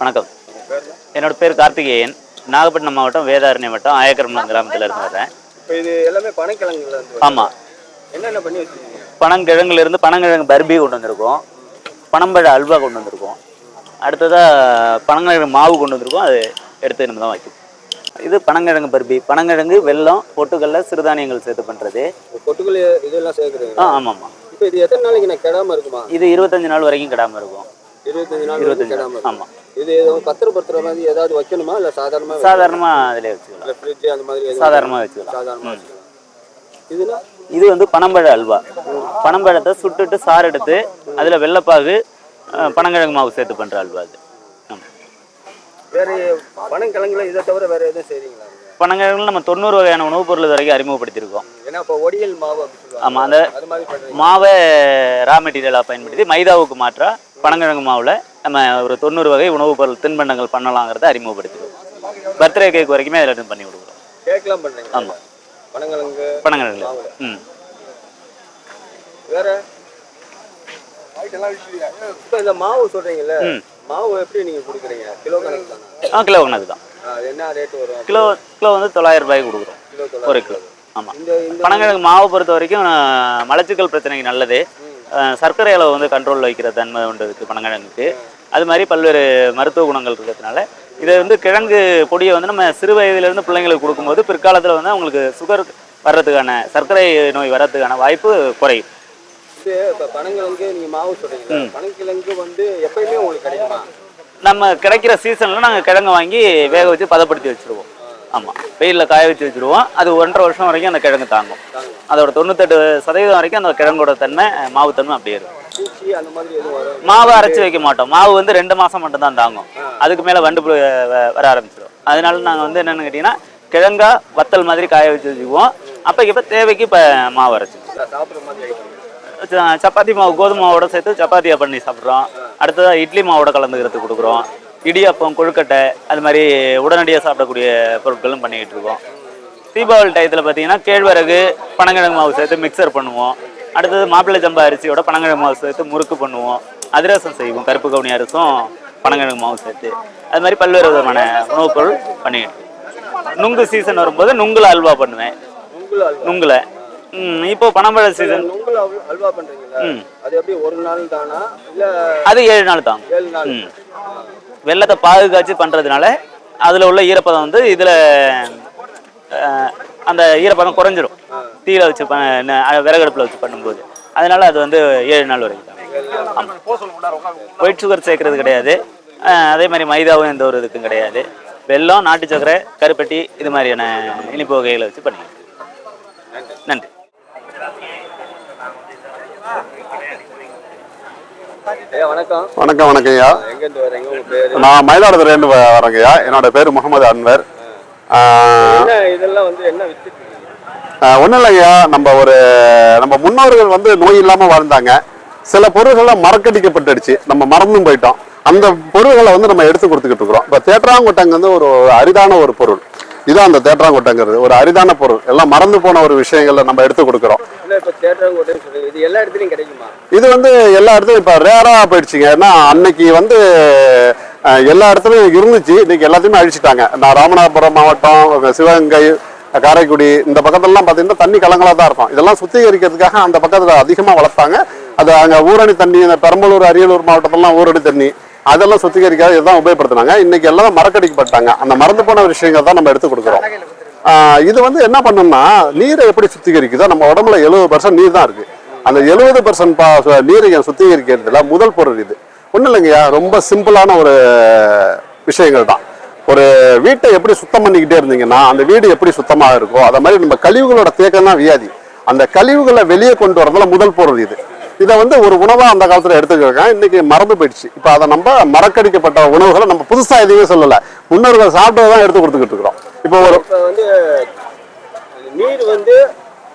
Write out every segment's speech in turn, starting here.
வணக்கம். என்னோட பேர் கார்த்திகேயன். நாகப்பட்டினம் மாவட்டம் வேதாரண்யம் வட்டம் ஆயக்கரம்லாம் கிராமத்தில் இருந்து வரேன் இது எல்லாமே இருந்து ஆமாம் என்னென்ன பண்ணி வச்சிருக்கீங்க? பனங்கிழங்குல இருந்து பனங்கிழங்கு பர்பி கொண்டு வந்திருக்கோம். பனம்பழ அல்வா கொண்டு வந்திருக்கோம். அடுத்ததாக பனங்கிழங்கு மாவு கொண்டு வந்திருக்கோம். அது எடுத்து நம்ம தான் வைக்கும். இது பனங்கிழங்கு பர்பி. பனங்கிழங்கு வெல்லம் பொட்டுக்கல்ல சிறுதானியங்கள் சேர்த்து பண்ணுறது கொட்டுக்குள்ளே இதெல்லாம் சேர்க்குறீங்க ஆ இப்போ இது எத்தனை நாளைக்கு நான் கெடாம இருக்குமா? இது இருபத்தஞ்சு நாள் வரைக்கும் கிடாமல் இருக்கும். இருபத்தஞ்சு நாள் இருபத்தஞ்சு ஆமாம் இது எதுவும் பத்திரப்படுத்துற மாதிரி ஏதாவது வைக்கணுமா? இல்லை சாதாரணமாக சாதாரணமாக அதிலே வச்சுக்கலாம். ஃப்ரிட்ஜ் அந்த மாதிரி சாதாரணமாக வச்சுக்கலாம். சாதாரணமாக வச்சுக்கலாம். இதுனா இது வந்து பனம்பழ அல்வா. பனம்பழத்தை சுட்டுட்டு சாறு எடுத்து அதில் வெள்ளைப்பாகு பனங்கிழங்கு மாவு சேர்த்து பண்ணுற அல்வா அது. வேற பனங்கிழங்குல இதை தவிர வேற எதுவும் செய்றீங்களா? பனங்கிழங்குல நம்ம தொண்ணூறு வகையான உணவுப் பொருள் வரைக்கும் அறிமுகப்படுத்தியிருக்கோம். ஏன்னா இப்போ ஒடியல் மாவு ஆமாம் அந்த மாவை ரா மெட்டீரியலாக பயன்படுத்தி மைதாவுக்கு மாற்றா பனங்கிழங்கு மாவில் நம்ம ஒரு தொண்ணூறு வகை உணவுப் பொருள் தின்பண்டங்கள் பண்ணலாங்கிறத அறிமுகப்படுத்திருக்கோம் பர்த்டே கேக் வரைக்குமே அதில் பண்ணி கொடுக்குறோம் கேக்லாம் பண்ணுறீங்க ஆமாம் பனங்கிழங்கு பனங்கிழங்குல ம். வேற? இப்போ இந்த மாவு சொல்றீங்கல்ல ம். மாவு எப்படி நீங்க கொடுக்குறீங்க? கிலோ கணக்கு தானே? ஆ கிலோ கணக்கு தான். அது என்ன ரேட் வரும்? கிலோ கிலோ வந்து தொள்ளாயிரம் ரூபாய்க்கு கொடுக்குறோம். ஒரு கிலோ. ஆமாம் பனங்கிழங்கு மாவை பொறுத்த வரைக்கும் மலச்சிக்கல் பிரச்சனைக்கு நல்லது. சர்க்கரை அளவு வந்து கண்ட்ரோலில் வைக்கிற தன்மை உண்டு இருக்குது பனங்கிழங்குக்கு. அது மாதிரி பல்வேறு மருத்துவ குணங்கள் இருக்கிறதுனால இதை வந்து கிழங்கு பொடியை வந்து நம்ம சிறு வயதிலிருந்து பிள்ளைங்களுக்கு கொடுக்கும்போது பிற்காலத்தில் வந்து அவங்களுக்கு சுகர் வர்றதுக்கான சர்க்கரை நோய் வர்றதுக்கான வாய்ப்பு குறையும். இப்போ பனங்கிழங்கு மாவு பனங்கிழங்கு வந்து எப்பயுமே உங்களுக்கு கிடைக்குமா? நம்ம கிடைக்கிற சீசனில் நாங்கள் கிழங்கு வாங்கி வேக வச்சு பதப்படுத்தி வச்சுருவோம். ஆமாம் வெயிலில் காய வச்சு வச்சுருவோம். அது ஒன்றரை வருஷம் வரைக்கும் அந்த கிழங்கு தாங்கும். அதோட தொண்ணூத்தெட்டு சதவீதம் வரைக்கும் அந்த கிழங்கோட தன்மை மாவு தன்மை அப்படியே இருக்கும். மாவு அரைச்சி வைக்க மாட்டோம். மாவு வந்து ரெண்டு மாதம் மட்டும்தான் தாங்கும். அதுக்கு மேலே வண்டு புழு வர ஆரம்பிச்சிடும். அதனால நாங்கள் வந்து என்னென்னு கேட்டிங்கன்னா கிழங்கா வத்தல் மாதிரி காய வச்சு வச்சுக்குவோம். அப்போக்கு இப்போ தேவைக்கு இப்போ மாவு அரைச்சி சப்பாத்தி மாவு கோதுமை மாவோட சேர்த்து சப்பாத்தியாக பண்ணி சாப்பிட்றோம். அடுத்ததாக இட்லி மாவோட கலந்துக்கிறதுக்கு கொடுக்குறோம். இடியாப்பம் கொழுக்கட்டை அது மாதிரி உடனடியாக சாப்பிடக்கூடிய பொருட்களும் பண்ணிக்கிட்டு இருக்கோம். தீபாவளி டயத்தில் பார்த்தீங்கன்னா கேழ்வரகு பனங்கிழங்கு மாவு சேர்த்து மிக்சர் பண்ணுவோம். அடுத்தது மாப்பிள்ளை ஜம்பா அரிசியோட பனங்கிழங்கு மாவு சேர்த்து முறுக்கு பண்ணுவோம். அதிரசம் செய்வோம். கருப்பு கவுனி அரிசும் பனங்கிழங்கு மாவு சேர்த்து. அது மாதிரி பல்வேறு விதமான உணவுப் பொருள் பண்ணிக்கிட்டு. நுங்கு சீசன் வரும்போது நுங்குல அல்வா பண்ணுவேன். நுங்குல இப்போ பனம்பழ சீசன் அல்வா- ம். அது எப்படி ஒரு நாள் தானா? இல்ல அது ஏழு நாள் தாங்க ஏழு நாள். வெள்ளத்தை பாதுகாச்சு பண்ணுறதுனால அதில் உள்ள ஈரப்பதம் வந்து இதில் அந்த ஈரப்பதம் குறைஞ்சிரும். தீயில வச்சு ப விறகடுப்பில் வச்சு பண்ணும்போது. அதனால அது வந்து ஏழு நாள் வரைக்கும் ஒயிட் சுகர் சேர்க்கறது கிடையாது. அதே மாதிரி மைதாவும் எந்த ஒரு இதுக்கும் கிடையாது. வெல்லம் நாட்டு சக்கரை கருப்பட்டி இது மாதிரியான இனிப்பு வகைகளை வச்சு பண்ணிக்கலாம். நன்றி. வணக்கம். வணக்கம் வணக்கம் ஐயா. எங்க இருந்து வரீங்க உங்க பேரு? நான் மயிலாடுதுறையிலேருந்து ஐயா. என்னோட பேர் முகமது அன்வர். இதெல்லாம் வந்து என்ன ஒன்றும் இல்லைங்கய்யா நம்ம ஒரு நம்ம முன்னோர்கள் வந்து நோய் இல்லாமல் வாழ்ந்தாங்க. சில பொருள்கள்லாம் மறக்கடிக்கப்பட்டுடுச்சு. நம்ம மறந்தும் போயிட்டோம். அந்த பொருள்களை வந்து நம்ம எடுத்து கொடுத்துக்கிட்டு இருக்கிறோம். இப்போ தேற்றாங்கொட்டங்க வந்து ஒரு அரிதான ஒரு பொருள். இதான் அந்த தேற்றாங்கொட்டங்கிறது. ஒரு அரிதான பொருள். எல்லாம் மறந்து போன ஒரு விஷயங்களை நம்ம எடுத்து கொடுக்குறோம். இது எல்லா கிடைக்குமா இது வந்து எல்லா இடத்துலையும் இப்போ ரேராக போயிடுச்சுங்க. ஏன்னா அன்னைக்கு வந்து எல்லா இடத்துலையும் இருந்துச்சு. இன்னைக்கு எல்லாத்தையுமே அழிச்சிட்டாங்க. நான் ராமநாதபுரம் மாவட்டம் சிவகங்கை காரைக்குடி இந்த பக்கத்துலலாம் பார்த்தீங்கன்னா தண்ணி கலங்களாக தான் இருக்கும். இதெல்லாம் சுத்திகரிக்கிறதுக்காக அந்த பக்கத்தில் அதிகமாக வளர்த்தாங்க. அது அங்கே ஊரணி தண்ணி இந்த பெரம்பலூர் அரியலூர் மாவட்டத்திலலாம் ஊரணி தண்ணி அதெல்லாம் சுத்திகரிக்காத. இதுதான் உபயோகப்படுத்தினாங்க. இன்னைக்கு எல்லாம் மறக்கடிக்கப்பட்டாங்க அந்த மறந்து போன விஷயங்கள் தான் நம்ம எடுத்து கொடுக்குறோம். இது வந்து என்ன பண்ணோம்னா நீரை எப்படி சுத்திகரிக்குதோ நம்ம உடம்புல எழுபது பர்சன்ட் நீர் தான் இருக்கு. அந்த எழுபது பர்சன்ட் நீரை சுத்திகரிக்கிறதுல முதல் பொருள் இது. ஒன்றும் இல்லைங்கய்யா ரொம்ப சிம்பிளான ஒரு விஷயங்கள் தான். ஒரு வீட்டை எப்படி சுத்தம் பண்ணிக்கிட்டே இருந்தீங்கன்னா அந்த வீடு எப்படி சுத்தமாக இருக்கோ அதை மாதிரி நம்ம கழிவுகளோட தேக்கம் தான் வியாதி. அந்த கழிவுகளை வெளியே கொண்டு வரதுல முதல் பொருள் இது. இதை வந்து ஒரு உணவாக அந்த காலத்தில் எடுத்துக்கிறோங்க இன்னைக்கு மறந்து போயிடுச்சு. இப்போ அதை நம்ம மறக்கடிக்கப்பட்ட உணவுகளை நம்ம புதுசாக எதுவுமே சொல்லலை. முன்னோர்கள் சாப்பிட்டதை தான் எடுத்து கொடுத்துக்கிட்டு இருக்கிறோம். இப்போ ஒரு வந்து நீர் வந்து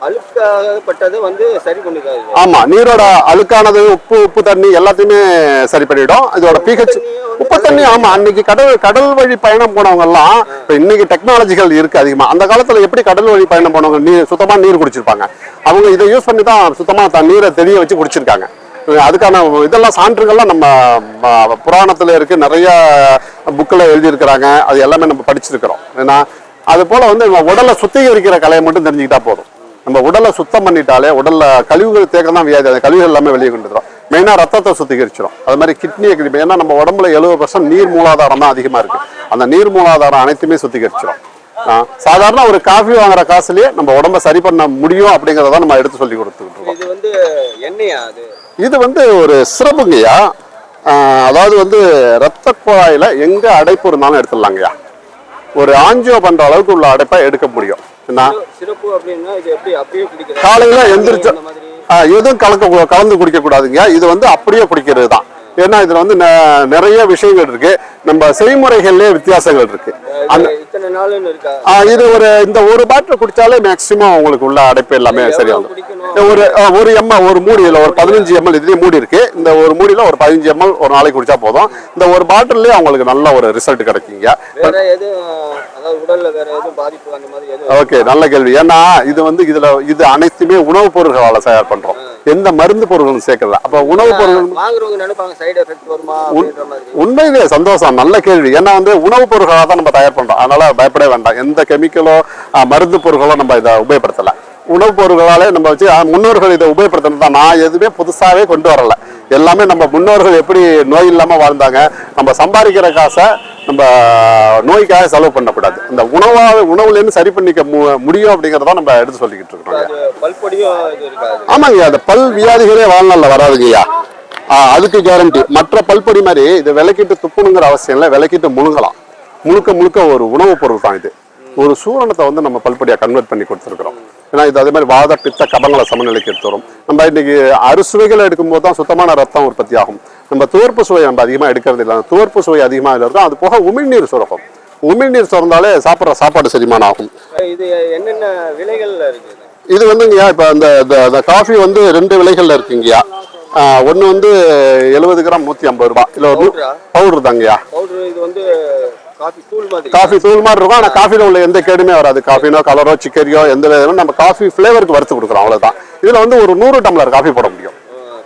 அழுக்காகப்பட்டது வந்து சரி பண்ணிக்காது ஆமா நீரோட அழுக்கானது உப்பு உப்பு தண்ணி எல்லாத்தையுமே சரி பண்ணிடும் இதோட பிஹெச் உப்பு தண்ணி ஆமா அன்னைக்கு கடல் கடல் வழி பயணம் போனவங்க எல்லாம் இப்ப இன்னைக்கு டெக்னாலஜிகள் இருக்கு அதிகமா. அந்த காலத்துல எப்படி கடல் வழி பயணம் போனவங்க நீர் சுத்தமா நீர் குடிச்சிருப்பாங்க. அவங்க இதை யூஸ் பண்ணி தான் சுத்தமா தன் நீரை தெரிய வச்சு குடிச்சிருக்காங்க. அதுக்கான இதெல்லாம் சான்றுகள்லாம் நம்ம புராணத்தில் புராணத்துல இருக்கு. நிறைய புக்கில் எழுதியிருக்கிறாங்க. அது எல்லாமே நம்ம படிச்சிருக்கிறோம். ஏன்னா அது போல வந்து நம்ம உடலை சுத்திகரிக்கிற கலையை மட்டும் தெரிஞ்சுக்கிட்டா போதும். நம்ம உடலை சுத்தம் பண்ணிட்டாலே உடல்ல கழிவுகள் தேக்கம் தான் வியாதி அந்த கழிவுகள் எல்லாமே வெளியே கொண்டு மெயினாக ரத்தத்தை சுத்திகரிச்சிடும் அது மாதிரி கிட்னியை கிளி ஏன்னா நம்ம உடம்புல எழுபது பர்சன்ட் நீர் மூலாதாரம் தான் அதிகமாக இருக்கு. அந்த நீர் மூலாதாரம் அனைத்துமே சுத்திகரிச்சிடும் சாதாரண ஒரு காஃபி வாங்குற காசுலயே நம்ம உடம்ப சரி பண்ண முடியும் அப்படிங்கிறத நம்ம எடுத்து சொல்லி கொடுத்துக்கிட்டு இருக்கோம். இது வந்து எண்ணெயா அது? இது வந்து ஒரு சிறப்புங்கய்யா அதாவது வந்து ரத்த குழாயில எங்க அடைப்பு இருந்தாலும் எடுத்துடலாங்கய்யா. ஒரு ஆஞ்சியோ பண்ற அளவுக்கு உள்ள அடைப்பை எடுக்க முடியும். என்ன? சிறப்பு அப்படின்னா இது எப்படி அப்படியே குடிக்கிறது? காலையில எந்திரிச்ச எதுவும் கலக்க கலந்து குடிக்க கூடாதுங்க இது வந்து அப்படியே குடிக்கிறது தான் ஏன்னா இதில் வந்து நிறைய விஷயங்கள் இருக்கு. நம்ம செய்முறைகள்லேயே வித்தியாசங்கள் இருக்கு. இது ஒரு இந்த ஒரு பாட்டில் குடிச்சாலே மேக்சிமம் உங்களுக்கு உள்ள அடைப்பு எல்லாமே சரியா எவ்வளவு வந்துடும் குடிக்கணும் ஒரு ஒரு எம்எல் ஒரு மூடியில் ஒரு பதினஞ்சு எம்எல் இதுலேயே மூடி இருக்கு. இந்த ஒரு மூடியில் ஒரு பதினஞ்சு எம்எல் ஒரு நாளைக்கு குடிச்சா போதும். இந்த ஒரு பாட்டிலே அவங்களுக்கு நல்ல ஒரு ரிசல்ட் கிடைக்குங்க. ஓகே நல்ல கேள்வி. ஏன்னா இது வந்து இதுல இது அனைத்துமே உணவுப் பொருட்களால தயார் பண்றோம். எந்த மருந்து பொருட்களும் சேர்க்கல அப்ப உணவுப் மாதிரி. உண்மையிலேயே சந்தோஷம். நல்ல கேள்வி. ஏன்னா வந்து உணவுப் பொருட்களாக தான் நம்ம தயார் பண்றோம். அதனால பயப்படவே வேண்டாம். எந்த கெமிக்கலோ மருந்து பொருட்களோ நம்ம இதை உபயோகப்படுத்தல உணவுப் பொருட்களாலே நம்ம வச்சு முன்னோர்கள் இதை உபயோகப்படுத்தணும் தான். நான் எதுவுமே புதுசாவே கொண்டு வரல. எல்லாமே நம்ம முன்னோர்கள் எப்படி நோய் இல்லாம வாழ்ந்தாங்க நம்ம சம்பாதிக்கிற காசை நம்ம நோய்க்காக செலவு பண்ணக்கூடாது. இந்த உணவா உணவுல இருந்து சரி பண்ணிக்க மு- முடியும் அப்படிங்கறத நம்ம எடுத்து சொல்லிக்கிட்டு இருக்கோம் அது பல்பொடியும் இது இருக்காது. ஆமாங்க அந்த பல் வியாதிகளே வாழ்நாள்ல வராதுங்கய்யா. அதுக்கு கேரண்டி மற்ற பல்பொடி மாதிரி இது விளக்கிட்டு துப்புணுங்கிற அவசியம் இல்லை விளக்கிட்டு முழுங்கலாம். முழுக்க முழுக்க ஒரு உணவுப் பொருள் தான் இது. ஒரு சூரணத்தை வந்து நம்ம பல்பொடியா கன்வெர்ட் பண்ணி கொடுத்துருக்குறோம். ஏன்னா இது அதே மாதிரி வாத பித்த கபங்களை சமநிலைக்கு எடுத்து வரும். நம்ம இன்னைக்கு அறுசுவைகளை எடுக்கும்போது தான் சுத்தமான ரத்தம் உற்பத்தி ஆகும். நம்ம துவர்ப்பு சுவை நம்ம அதிகமாக எடுக்கிறது இல்லை. துவர்ப்பு சுவை அதிகமாக இருக்கும் அது போக உமிழ்நீர் சுரக்கும் உமிழ்நீர் சுரந்தாலே சாப்பிட்ற சாப்பாடு செரிமானம் ஆகும். இது என்னென்ன இருக்குது இது? வந்துங்கய்யா இப்போ அந்த இந்த காஃபி வந்து ரெண்டு விலைகள்ல இருக்குங்கய்யா ஒன்று வந்து எழுபது கிராம் நூற்றி ஐம்பது ரூபா இல்லை ஒரு பவுடரா பவுடர் தாங்கய்யா பவுடர் இது வந்து காஃபி தூள் மாதிரி. இருக்கும். ஆனால் காஃபியில் உள்ள எந்த கேடுமே வராது. காஃபினோ கலரோ சிக்கரியோ எந்த விதமும் நம்ம காஃபி ஃப்ளேவருக்கு வறுத்து கொடுக்குறோம். அவ்வளோதான் இதில் வந்து ஒரு நூறு டம்ளர் காஃபி போட முடியும்.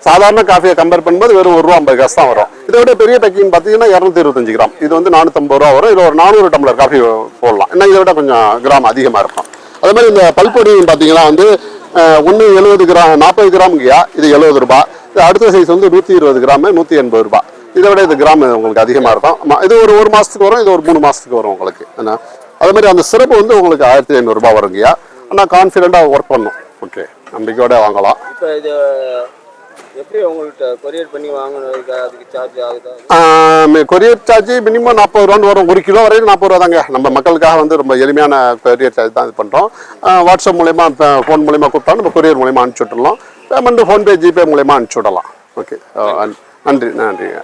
சாதாரண காஃபியை கம்பேர் பண்ணும்போது வெறும் ஒரு ரூபா ஐம்பது காசு தான் வரும். இதை விட பெரிய பேக்கிங் பார்த்தீங்கன்னா இரநூத்தி இருபத்தஞ்சு கிராம். இது வந்து நானூற்றம்பது ரூபா வரும். இதில் ஒரு நானூறு டம்ளர் காஃபி போடலாம். இன்னும் இதை விட கொஞ்சம் கிராம் அதிகமாக இருக்கும். அதே மாதிரி இந்த பல்பொடியும் பார்த்தீங்கன்னா வந்து ஒன்று எழுபது கிராம் நாற்பது கிராமுங்கய்யா. இது எழுபது ரூபா. இது அடுத்த சைஸ் வந்து நூற்றி இருபது கிராமு நூற்றி எண்பது ரூபா. இதை விட இது கிராம் உங்களுக்கு அதிகமாக இருக்கும். இது ஒரு ஒரு மாதத்துக்கு வரும் இது ஒரு மூணு மாதத்துக்கு வரும் உங்களுக்கு. என்ன? அதே மாதிரி அந்த சிறப்பு வந்து உங்களுக்கு ஆயிரத்தி ஐநூறுரூபா வருங்கய்யா ஆனால் கான்ஃபிடென்ட்டாக ஒர்க் பண்ணும். ஓகே நம்பிக்கையோட வாங்கலாம். இப்போ இது எப்படி உங்கள்கிட்ட கொரியர் பண்ணி வாங்கணும்? அதுக்கு சார்ஜ் ஆகுதா? கொரியர் சார்ஜ் மினிமம் நாற்பது ரூபான்னு வரும். ஒரு கிலோ வரையும் நாற்பது ரூபா தாங்க. நம்ம மக்களுக்காக வந்து ரொம்ப எளிமையான கொரியர் சார்ஜ் தான் இது பண்ணுறோம் வாட்ஸ்அப் மூலயமா ஃபோன் மூலயமா கூப்பிட்டா நம்ம கொரியர் மூலயமா அனுப்பிச்சி விட்டுறலாம். பேமெண்ட் ஃபோன்பே ஜிபே மூலயமா அனுப்பிச்சி விடலாம். ஓகே நன்றி நன்றிங்க.